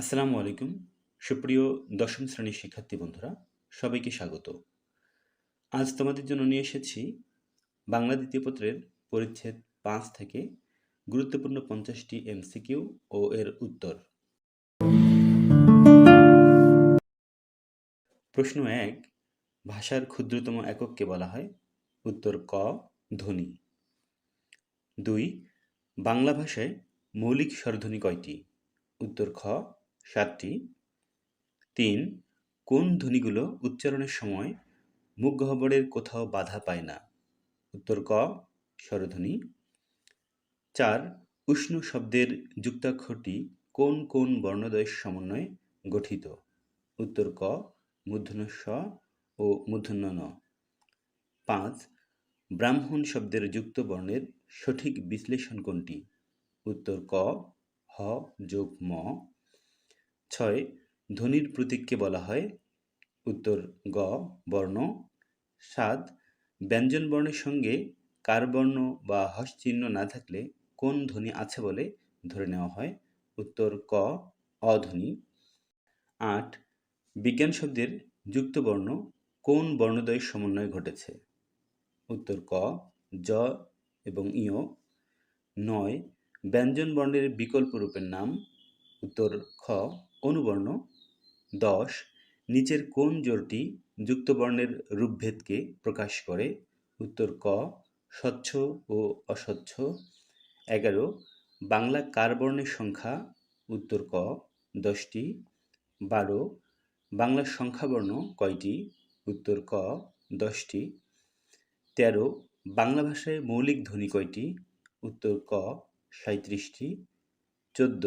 আসসালামু আলাইকুম। সুপ্রিয় দশম শ্রেণির শিক্ষার্থী বন্ধুরা, সবাইকে স্বাগত। আজ তোমাদের জন্য নিয়ে এসেছি বাংলা দ্বিতীয় পত্রের পরিচ্ছেদ পাঁচ থেকে গুরুত্বপূর্ণ পঞ্চাশটি এমসিকিউ ও এর উত্তর। প্রশ্ন এক, ভাষার ক্ষুদ্রতম একককে বলা হয় উত্তর ক, ধ্বনি। দুই, বাংলা ভাষায় মৌলিক স্বরধ্বনি কয়টি? উত্তর খ সাতটি। তিন, কোন ধ্বনিগুলো উচ্চারণের সময় মুখ গহ্বরের কোথাও বাধা পায় না? উত্তর ক, স্বরধ্বনি। চার, উষ্ণ শব্দের যুক্তাক্ষরটি কোন কোন বর্ণদ্বয়ের সমন্বয়ে গঠিত? উত্তর ক মূর্ধন্য স ও মূর্ধন্য ন পাঁচ, ব্রাহ্মণ শব্দের যুক্ত বর্ণের সঠিক বিশ্লেষণ কোনটি? উত্তর ক, হ যোগ ম। ছয়, ধ্বনির প্রতীককে বলা হয়। উত্তর, গ, বর্ণ। সাত, ব্যঞ্জন বর্ণের সঙ্গে কার বর্ণ বা হস চিহ্ন না থাকলে কোন ধ্বনি আছে বলে ধরে নেওয়া হয়? উত্তর, ক, অধ্বনি। আট, বিজ্ঞান শব্দের যুক্ত বর্ণ কোন বর্ণদ্বয়ের সমন্বয় ঘটেছে? উত্তর, ক, জ এবং ইয় নয়, ব্যঞ্জন বর্ণের বিকল্প রূপের নাম উত্তর খ, অনুবর্ণ। দশ, নিচের কোন জোরটি যুক্তবর্ণের রূপভেদকে প্রকাশ করে? উত্তর ক, স্বচ্ছ ও অস্বচ্ছ। এগারো, বাংলা কার বর্ণের সংখ্যা? উত্তর ক, দশটি। বারো বাংলার সংখ্যাবর্ণ কয়টি? উত্তর ক, দশটি। তেরো, বাংলা ভাষায় মৌলিক ধ্বনি কয়টি? উত্তর ক সাঁত্রিশটি চোদ্দ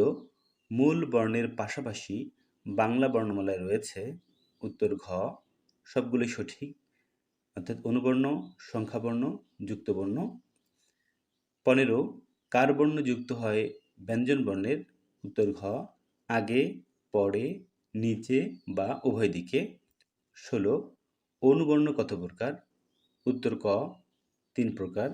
মূল বর্ণের পাশাপাশি বাংলা বর্ণমালায় রয়েছে উত্তর ঘ সবগুলি সঠিক, অর্থাৎ অনুবর্ণ, সংখ্যাবর্ণ, যুক্তবর্ণ। পনেরো, কার বর্ণ যুক্ত হয় ব্যঞ্জন বর্ণের? উত্তর ঘ, আগে, পরে, নিচে বা উভয় দিকে। ষোলো, অনুবর্ণ কত প্রকার? উত্তর ক, তিন প্রকার।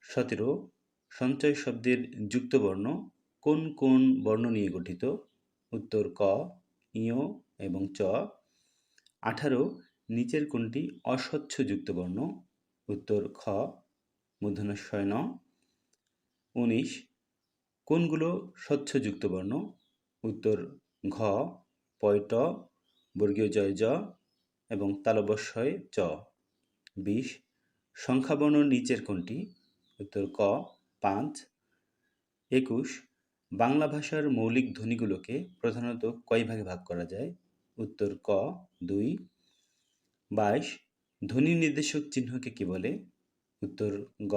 সতেরো, সঞ্চয় শব্দের যুক্ত বর্ণ কোন কোন বর্ণ নিয়ে গঠিত? উত্তর ক, ইয় এবং চ। আঠারো, নিচের কোনটি অস্বচ্ছ যুক্ত বর্ণ? উত্তর খ মূর্ধন্যশয় ন। উনিশ, কোনগুলো স্বচ্ছ যুক্ত বর্ণ? উত্তর ঘ, পয়ট, বর্গীয় জয় জ এবং তালবস্বয় চ। বিশ, সংখ্যাবর্ণ নিচের কোনটি? উত্তর ক, পাঁচ। একুশ বাংলা ভাষার মৌলিক ধ্বনিগুলোকে প্রধানত কয় ভাগে ভাগ করা যায়? উত্তর ক, দুই। বাইশ, ধ্বনি নির্দেশক চিহ্নকে কি বলে? উত্তর গ,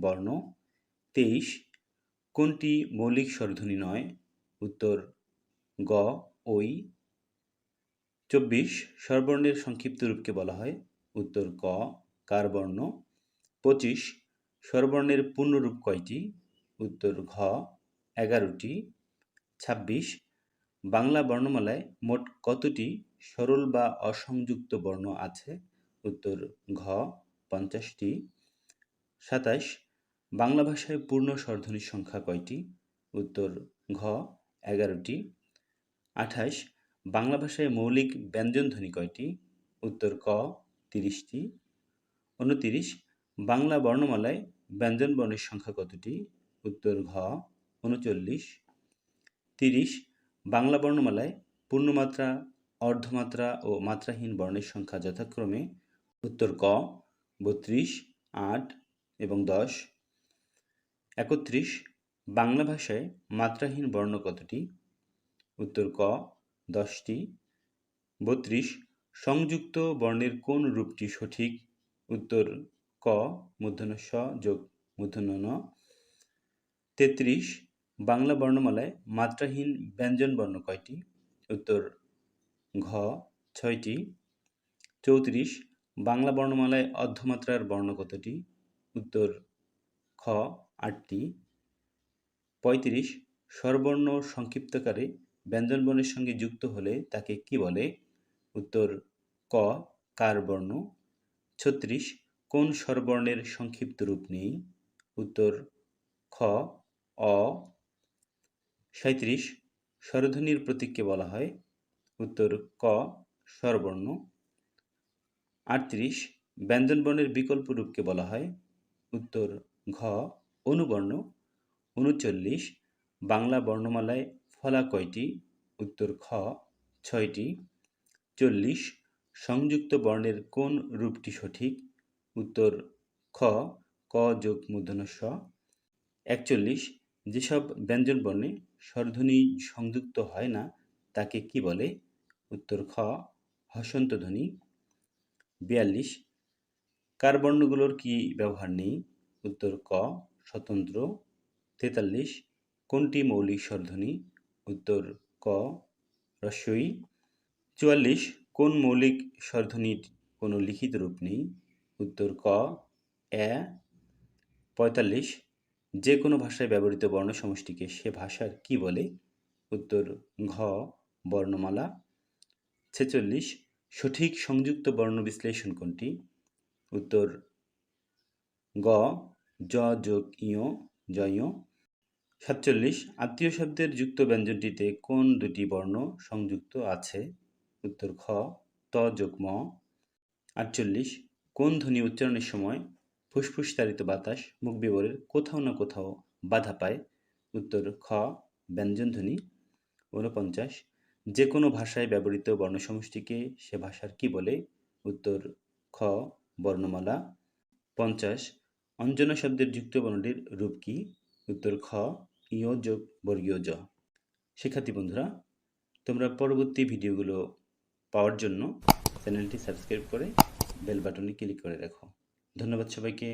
বর্ণ। তেইশ, কোনটি মৌলিক স্বরধ্বনি নয়? উত্তর গ ওই চব্বিশ, স্বরবর্ণের সংক্ষিপ্ত রূপকে বলা হয়। উত্তর ক কার বর্ণ পঁচিশ, স্বরবর্ণের পূর্ণরূপ কয়টি? উত্তর ঘ এগারোটি, ছাব্বিশ, বাংলা বর্ণমালায় মোট কতটি সরল বা অসংযুক্ত বর্ণ আছে? উত্তর, ঘ, পঞ্চাশটি। সাতাশ, বাংলা ভাষায় পূর্ণ স্বরধ্বনির সংখ্যা কয়টি? উত্তর, ঘ, এগারোটি। আঠাশ, বাংলা ভাষায় মৌলিক ব্যঞ্জনধ্বনি কয়টি? উত্তর, ক, তিরিশটি। উনতিরিশ, বাংলা বর্ণমালায় ব্যঞ্জন বর্ণের সংখ্যা কতটি? উত্তর, ঘ উনচল্লিশ তিরিশ, বাংলা বর্ণমালায় পূর্ণমাত্রা, অর্ধমাত্রা ও মাত্রাহীন বর্ণের সংখ্যা যথাক্রমে উত্তর ক, বত্রিশ, আট এবং দশ। একত্রিশ, বাংলা ভাষায় মাত্রাহীন বর্ণ কতটি? উত্তর ক, দশটি। বত্রিশ, সংযুক্ত বর্ণের কোন রূপটি সঠিক? উত্তর ক মূর্ধন্য স যোগ মূর্ধন্য ন। তেত্রিশ বাংলা বর্ণমালায় মাত্রাহীন ব্যঞ্জন বর্ণ কয়টি? উত্তর, ঘ, ছয়টি। চৌত্রিশ, বাংলা বর্ণমালায় অর্ধমাত্রার বর্ণ কতটি? উত্তর, খ, আটটি। পঁয়ত্রিশ, স্বরবর্ণ সংক্ষিপ্তকারে ব্যঞ্জনবর্ণের সঙ্গে যুক্ত হলে তাকে কি বলে? উত্তর, ক, কার বর্ণ। ছত্রিশ, কোন স্বরবর্ণের সংক্ষিপ্ত রূপ নেই? উত্তর, খ, অ সাঁত্রিশ স্বরধ্বনির প্রতীককে বলা হয়। উত্তর, ক, স্বরবর্ণ। আটত্রিশ ব্যঞ্জনবর্ণের বিকল্প রূপকে বলা হয়। উত্তর, ঘ, অনুবর্ণ। উনচল্লিশ বাংলা বর্ণমালায় ফলা কয়টি? উত্তর, খ, ছয়টি। চল্লিশ সংযুক্ত বর্ণের কোন রূপটি সঠিক? উত্তর, খ, ক যোগ মূর্ধন্য স। একচল্লিশ যেসব ব্যঞ্জনবর্ণে স্বরধ্বনি সংযুক্ত হয় না, তাকে কি বলে? উত্তর খ, হসন্ত ধ্বনি। বিয়াল্লিশ, কার বর্ণগুলোর কি ব্যবহার নেই? উত্তর ক, স্বতন্ত্র। তেতাল্লিশ, কোনটি মৌলিক স্বরধ্বনি? উত্তর ক রস্বই চুয়াল্লিশ, কোন মৌলিক স্বরধ্বনির কোনো লিখিত রূপ নেই? উত্তর ক, এ। পঁয়তাল্লিশ যে কোনো ভাষায় ব্যবহৃত বর্ণ সমষ্টিকে সে ভাষার কি বলে? উত্তর, ঘ, বর্ণমালা। ছেচল্লিশ, সঠিক সংযুক্ত বর্ণ বিশ্লেষণ কোনটি? উত্তর, গ, জ যোগ ইয় জয় সাতচল্লিশ, আত্মীয় শব্দের যুক্ত ব্যঞ্জনটিতে কোন দুটি বর্ণ সংযুক্ত আছে? উত্তর খ ত যোগ ম। আটচল্লিশ, কোন ধ্বনি উচ্চারণের সময় ফুসফুস তাড়িত বাতাস মুখ বিবরের কোথাও না কোথাও বাধা পায়। উত্তর, খ, ব্যঞ্জন ধ্বনি, ঊনপঞ্চাশ। যে কোনো ভাষায় ব্যবহৃত বর্ণসমষ্টিকে সে ভাষার কি বলে? উত্তর, খ, বর্ণমালা। পঞ্চাশ, অঞ্জনা শব্দের যুক্ত বর্ণটির রূপ কি? উত্তর, খ, ইয় যোগ বর্গীয় জ শিক্ষার্থী বন্ধুরা, তোমরা পরবর্তী ভিডিওগুলো পাওয়ার জন্য চ্যানেলটি সাবস্ক্রাইব করে বেল বাটনে ক্লিক করে রাখো। ধন্যবাদ সবাইকে।